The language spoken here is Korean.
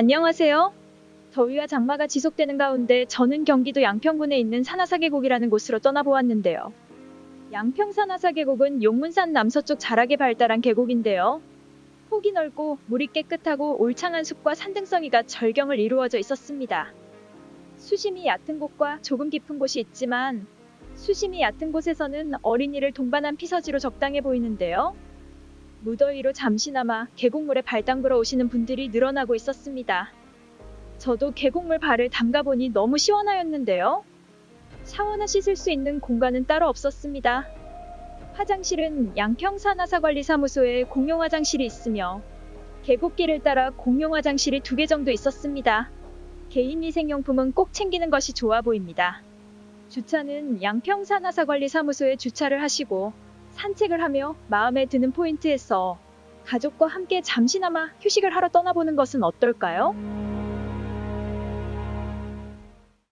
안녕하세요. 더위와 장마가 지속되는 가운데 저는 경기도 양평군에 있는 산하사 계곡이라는 곳으로 떠나보았는데요. 양평 산하사 계곡은 용문산 남서쪽 자락에 발달한 계곡인데요. 폭이 넓고 물이 깨끗하고 올창한 숲과 산등성이가 절경을 이루어져 있었습니다. 수심이 얕은 곳과 조금 깊은 곳이 있지만 수심이 얕은 곳에서는 어린이를 동반한 피서지로 적당해 보이는데요. 무더위로 잠시나마 계곡물에 발 담그러 오시는 분들이 늘어나고 있었습니다. 저도 계곡물 발을 담가보니 너무 시원하였는데요. 샤워나 씻을 수 있는 공간은 따로 없었습니다. 화장실은 양평산하사관리사무소에 공용 화장실이 있으며 계곡길을 따라 공용 화장실이 두 개 정도 있었습니다. 개인 위생용품은 꼭 챙기는 것이 좋아 보입니다. 주차는 양평산하사관리사무소에 주차를 하시고 산책을 하며 마음에 드는 포인트에서 가족과 함께 잠시나마 휴식을 하러 떠나보는 것은 어떨까요?